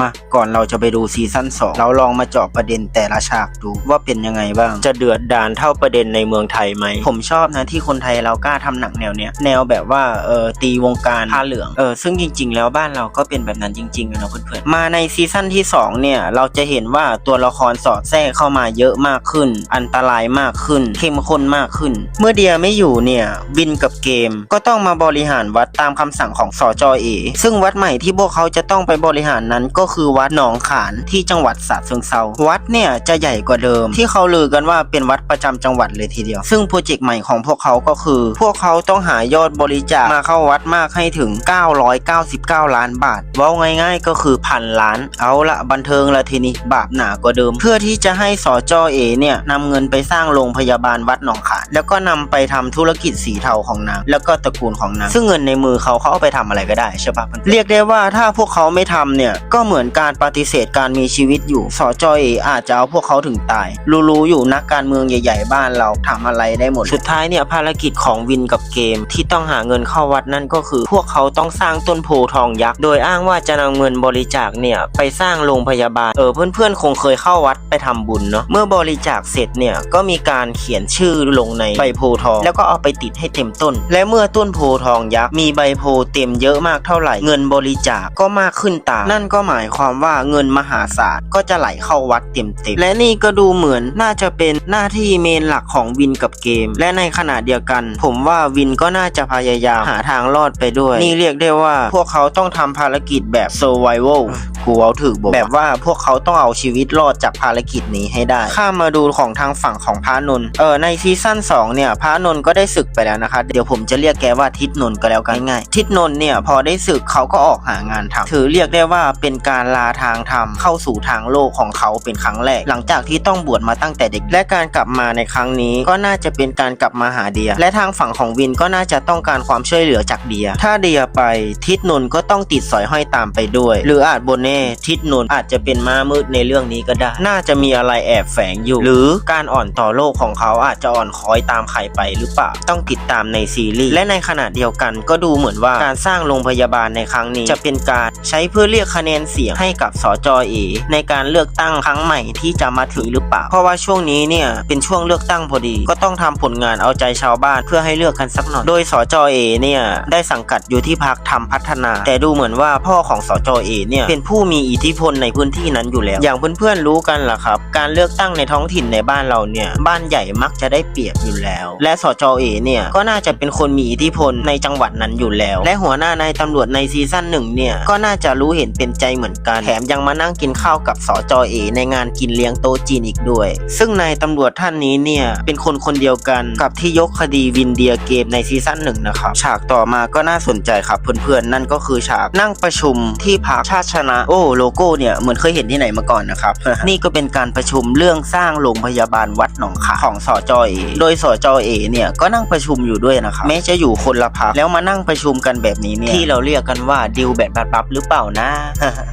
มาก่อนเราจะไปดูซีซั่น2 เราลองมาเจาะประเด็นแต่ละฉากดูว่าเป็นยังไงบ้าง จะเดือดดานเท่าประเด็นในเมืองไทยไหม ผมชอบนะที่คนไทยเรากล้าทำหนังแนวเนี้ยแนวแบบว่าเออตีวงการผ้าเหลืองเออซึ่งจริง ๆ แล้วบ้านเราก็เป็นแบบนั้นจริงๆนะเพื่อนๆมาในซีซั่นที่สองเนี่ย เราจะเห็นว่าตัวละครสอดแทรกเข้ามาเยอะมากขึ้น อันตรายมากขึ้นเข้มข้นมากขึ้น เมื่อเดียไม่อยู่เนี่ยวินกับเกม ก็ต้องมาบริหารวัดตามคำสั่งของสจเอซึ่งวัดใหม่ที่พวกเขาจะต้องไปบริหารนั้นก็คือวัดหนองขานที่จังหวัดสระเชิงเซาวัดเนี่ยจะใหญ่กว่าเดิม ที่เขาลือกันว่าเป็นวัดประจำจังหวัดเลยทีเดียว ซึ่งโปรเจกต์ใหม่ของพวกเขาก็คือ พวกเขาต้องหายอดบริจาคมาเข้าวัดมากให้ถึง 999 ล้านบาทว่าง่าย ๆ ก็คือพันล้าน เอาละบันเทิงละทีนี้บาปหนากว่าเดิม เพื่อที่จะให้สจเอเนี่ยนำเงินไปสร้างโรงพยาบาลวัดหนองขานแล้วก็นำไปทำธุรกิจสีเทาของนางแล้วก็ตระกูลของนางซึ่งเงินในมือเขาเขาเอาไปทำอะไรก็ได้ใช่ปะเรียกได้ว่าถ้าพวกเขาไม่ทำเนี่ยก็เหมือนการปฏิเสธการมีชีวิตอยู่สจเออาจจะเอาพวกเขาถึงตาย รู้ๆอยู่นักการเมืองใหญ่ ๆ บ้านเราทำอะไรได้หมด สุดท้ายเนี่ยภารกิจของวินกับเกม ที่ต้องหาเงินเข้าวัดนั่นก็คือ พวกเขาต้องสร้างต้นโพทองยักษ์ โดยอ้างว่าจะนำเงินบริจาคเนี่ยไปสร้างโรงพยาบาล เออเพื่อนๆคงเคยเข้าวัดไปทำบุญเนาะ เมื่อบริจาคเสร็จเนี่ยก็มีการเขียนชื่อลงในใบโพทอง แล้วก็เอาไปติดให้เต็มต้น และเมื่อต้นโพทองยักษ์มีใบโพเต็มเยอะมากเท่าไหร่ เงินบริจาคก็มากขึ้นตาม นั่นก็หมายายความว่าเงินมหาศาลก็จะไหลเข้าวัดเต็มๆและนี่ก็ดูเหมือนน่าจะเป็นหน้าที่เมนหลักของวินกับเกม และในขณะเดียวกัน ผมว่าวินก็น่าจะพยายามหาทางรอดไปด้วย นี่เรียกได้ว่าพวกเขาต้องทำภารกิจแบบ survival กูเอาถือบอกแบบว่าพวกเขาต้องเอาชีวิตรอดจากภารกิจนี้ให้ได้ ข้ามาดูของทางฝั่งของพระนนท์เออในซีซั่น2เนี่ยพระนนท์ก็ได้ศึกไปแล้วนะคะ เดี๋ยวผมจะเรียกแกว่าทิศนนท์ก็แล้วกันง่ายทิศนนท์เนี่ยพอได้ศึกเขาก็ออกหางานทำถือเรียกได้ว่าเป็นการการลาทางทำเข้าสู่ทางโลกของเขาเป็นครั้งแรก หลังจากที่ต้องบวชมาตั้งแต่เด็ก และการกลับมาในครั้งนี้ก็น่าจะเป็นการกลับมาหาเดีย และทางฝั่งของวินก็น่าจะต้องการความช่วยเหลือจากเดีย ถ้าเดียไปทิศนนก็ต้องติดสอยห้อยตามไปด้วย หรืออาจบนเน่ทิศนนอาจจะเป็นม้ามืดในเรื่องนี้ก็ได้ น่าจะมีอะไรแอบแฝงอยู่ หรือการอ่อนต่อโลกของเขาอาจจะอ่อนคอยตามใครไปหรือเปล่าต้องติดตามในซีรีส์และในขณะเดียวกันก็ดูเหมือนว่าการสร้างโรงพยาบาลในครั้งนี้ จะเป็นการใช้เพื่อเรียกคะแนนเสียงให้กับสจเอในการเลือกตั้งครั้งใหม่ที่จะมาถึงหรือเปล่า เพราะว่าช่วงนี้เนี่ยเป็นช่วงเลือกตั้งพอดี ก็ต้องทำผลงานเอาใจชาวบ้านเพื่อให้เลือกกันสักหน่อย โดยสจเอเนี่ยได้สังกัดอยู่ที่พักทำพัฒนา แต่ดูเหมือนว่าพ่อของสจเอเนี่ยเป็นผู้มีอิทธิพลในพื้นที่นั้นอยู่แล้ว อย่างเพื่อนๆรู้กันล่ะครับ การเลือกตั้งในท้องถิ่นในบ้านเราเนี่ยบ้านใหญ่มักจะได้เปรียบอยู่แล้ว และสจเอเนี่ยก็น่าจะเป็นคนมีอิทธิพลในจังหวัดนั้นอยู่แล้ว และหัวหน้านายตำรวจในซีซั่นหนึ่งเนี่ยก็น่าจะรู้เห็นเป็นใจเหมือนกัน แถมยังมานั่งกินข้าวกับสจเอในงานกินเลี้ยงโต๊ะจีนอีกด้วย ซึ่งนายตำรวจท่านนี้เนี่ย เป็นคนคนเดียวกันกับที่ยกคดีวินเดียเกมในซีซั่นหนึ่งนะครับ ฉากต่อมาก็น่าสนใจครับเพื่อนๆ นั่นก็คือฉากนั่งประชุมที่พักชาติชนะ โอ้โลโก้เนี่ย เหมือนเคยเห็นที่ไหนมาก่อนนะครับ นี่ก็เป็นการประชุมเรื่องสร้างโรงพยาบาลวัดหนองขาของสจเอโดยสจเอเนี่ยก็นั่งประชุมอยู่ด้วยนะครับแม้จะอยู่คนละพักแล้วมานั่งประชุมกันแบบนี้เนี่ยที่เราเรียกกันว่าดิวแบบบับหรือเปล่านะ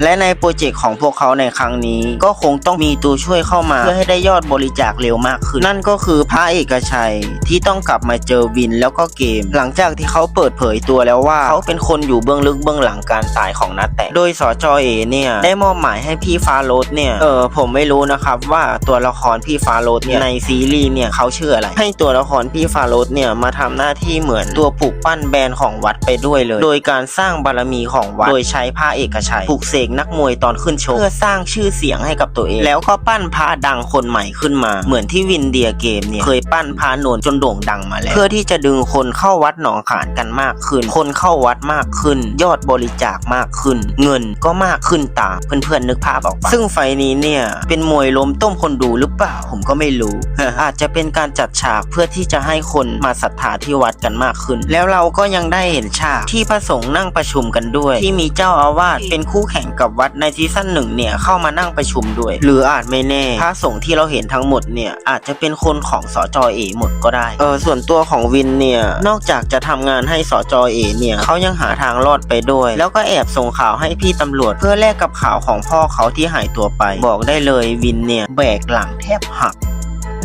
และในโปรเจกต์ของพวกเขาในครั้งนี้ ก็คงต้องมีตัวช่วยเข้ามา เพื่อให้ได้ยอดบริจาคเร็วมากขึ้น นั่นก็คือพระเอกชัยที่ต้องกลับมาเจอวินแล้วก็เกม หลังจากที่เขาเปิดเผยตัวแล้วว่า เขาเป็นคนอยู่เบื้องลึกเบื้องหลังการตายของนัตแตะโดยสจเอเนี่ยได้มอบหมายให้พี่ฟ้าโรสเนี่ยเออผมไม่รู้นะครับว่าตัวละครพี่ฟ้าโรสเนี่ยในซีรีส์เนี่ยเขาเชื่ออะไรให้ตัวละครพี่ฟ้าโรสเนี่ยมาทำหน้าที่เหมือนตัวปลูกปั้นแบรนด์ของวัดไปด้วยเลย โดยการสร้างบารมีของวัดโดยใช้พระเอกชัยปลูกเสกนักมวยตอนขึ้นชกเพื่อสร้างชื่อเสียงให้กับตัวเอง แล้วก็ปั้นพระดังคนใหม่ขึ้นมา เหมือนที่วินเดียเกมเนี่ยเคยปั้นพระโนนจนโด่งดังมาแล้ว เพื่อที่จะดึงคนเข้าวัดหนองขานกันมากขึ้น คนเข้าวัดมากขึ้น ยอดบริจาคมากขึ้น เงินก็มากขึ้นตามเพื่อนๆนึกภาพออกปะซึ่งไฟนี้เนี่ยเป็นมวยล้มต้มคนดูหรือเปล่าผมก็ไม่รู้ อาจจะเป็นการจัดฉากเพื่อที่จะให้คนมาศรัทธาที่วัดกันมากขึ้น แล้วเราก็ยังได้เห็นฉากที่พระสงฆ์นั่งประชุมกันด้วย ที่มีเจ้าอาวาสเป็นคู่แข่งกับวัดในซีซั่นหนึ่งเนี่ยเข้ามานั่งประชุมด้วย หรืออาจไม่แน่พระสงฆ์ที่เราเห็นทั้งหมดเนี่ยอาจจะเป็นคนของสจเอหมดก็ได้เออส่วนตัวของวินเนี่ยนอกจากจะทำงานให้สจเอเนี่ยเขายังหาทางรอดไปด้วย แล้วก็แอบส่งข่าวให้พี่ตำรวจเพื่อแลกกับข่าวของพ่อเขาที่หายตัวไป บอกได้เลยวินเนี่ยแบกหลังแทบหัก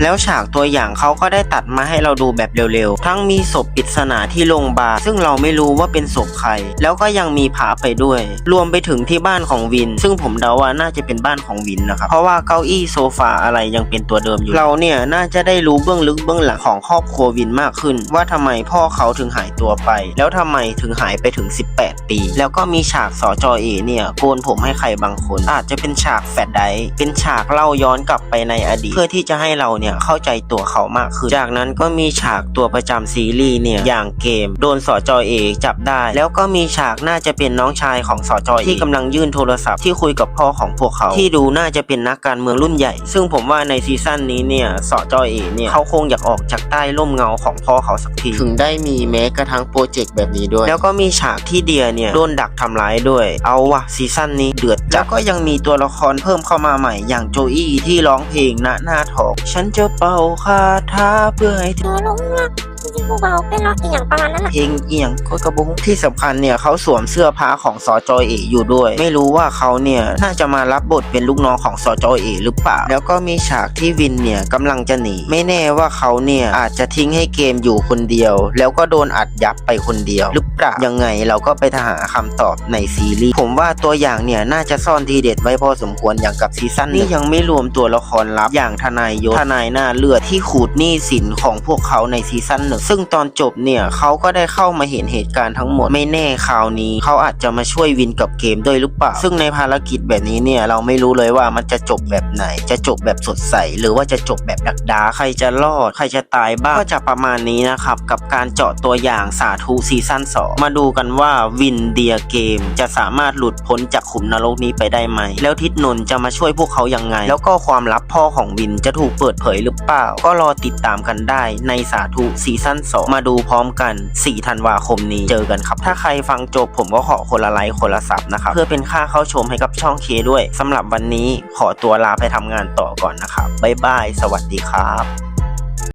แล้วฉากตัวอย่างเขาก็ได้ตัดมาให้เราดูแบบเร็วๆ ทั้งมีศพปริศนาที่โรงพยาบาลซึ่งเราไม่รู้ว่าเป็นศพใคร แล้วก็ยังมีผาไปด้วย รวมไปถึงที่บ้านของวิน ซึ่งผมเดาว่าน่าจะเป็นบ้านของวินนะครับ เพราะว่าเก้าอี้โซฟาอะไรยังเป็นตัวเดิมอยู่ เราเนี่ยน่าจะได้รู้เบื้องลึกเบื้องหลังของครอบครัววินมากขึ้น ว่าทำไมพ่อเขาถึงหายตัวไป แล้วทำไมถึงหายไปถึง 18 ปี แล้วก็มีฉากสอจอเอเนี่ยโกนผมให้ใครบางคน อาจจะเป็นฉากแฟลชไดเป็นฉากเล่าย้อนกลับไปในอดีตเพื่อที่จะให้เราเนี่ยเข้าใจตัวเขามากขึ้น จากนั้นก็มีฉากตัวประจำซีรีส์เนี่ยอย่างเกม โดนสอจอเอจับได้ แล้วก็มีฉากน่าจะเป็นน้องชายของสอจอเอที่กำลังยื่นโทรศัพท์ที่คุยกับพ่อของพวกเขา ที่ดูน่าจะเป็นนักการเมืองรุ่นใหญ่ ซึ่งผมว่าในซีซั่นนี้เนี่ยสอจอเอเนี่ยเขาคงอยากออกจากใต้ร่มเงาของพ่อเขาสักทีถึงได้มีแม้กระทั่งโปรเจกต์แบบนี้ด้วย แล้วก็มีฉากที่เดียเนี่ยโดนดักทำร้ายด้วย เอาวะซีซั่นนี้เดือดจัดแล้วก็ยังมีตัวละครเพิ่มเข้ามาใหม่อย่างโจอี้ที่ร้องเพลงณหน้าทองฉันจะเป่าคาถาเพื่อให้เธอหลงรัก จริงๆผู้เบาเป็นรักอีกอย่างประมาณนั้นแหละเพลงเอียงก็กระบุงที่สำคัญเนี่ยเขาสวมเสื้อผ้าของสอจอยเออยู่ด้วย ไม่รู้ว่าเขาเนี่ยน่าจะมารับบทเป็นลูกน้องของสอจอยเอหรือเปล่า แล้วก็มีฉากที่วินเนี่ยกำลังจะหนี ไม่แน่ว่าเขาเนี่ยอาจจะทิ้งให้เกมอยู่คนเดียว แล้วก็โดนอัดยับไปคนเดียวหรือเปล่ายังไงเราก็ไปหาคำตอบในซีรีส์ผมว่าตัวอย่างเนี่ยน่าจะซ่อนทีเด็ดไว้พอสมควรอย่างกับซีซั่นนี้ยังไม่รวมตัวละครลับอย่างทนายยศทนายหน้าเลือดที่ขูดหนี้สินของพวกเขาในซีซั่นหนึ่งซึ่งตอนจบเนี่ยเขาก็ได้เข้ามาเห็นเหตุการณ์ทั้งหมดไม่แน่คราวนี้เขาอาจจะมาช่วยวินกับเกมด้วยหรือเปล่า ซึ่งในภารกิจแบบนี้เนี่ยเราไม่รู้เลยว่ามันจะจบแบบไหน จะจบแบบสดใส หรือว่าจะจบแบบดักดาใครจะรอด ใครจะตายบ้างก็จะประมาณนี้นะครับ กับการเจาะตัวอย่างสาธุซีซั่น2มาดูกันว่าวินเดียเกมจะสามารถหลุดพ้นจากขุมนรกนี้ไปได้ไหม แล้วทิศนนท์จะมาช่วยพวกเขายังไง แล้วก็ความลับพ่อของวินจะถูกเปิดเผยหรือเปล่า ก็รอติดตามกันได้ในสาธุซีซั่นน 2 มาดูพร้อมกัน 4 ธันวาคมนี้เจอกันครับ ถ้าใครฟังจบผมก็ขอคนละไลค์คนละซับนะครับ เพื่อเป็นค่าเข้าชมให้กับช่องเคด้วยสำหรับวันนี้ขอตัวลาไปทำงานต่อก่อนนะครับบ๊ายบาย สวัสดีครับ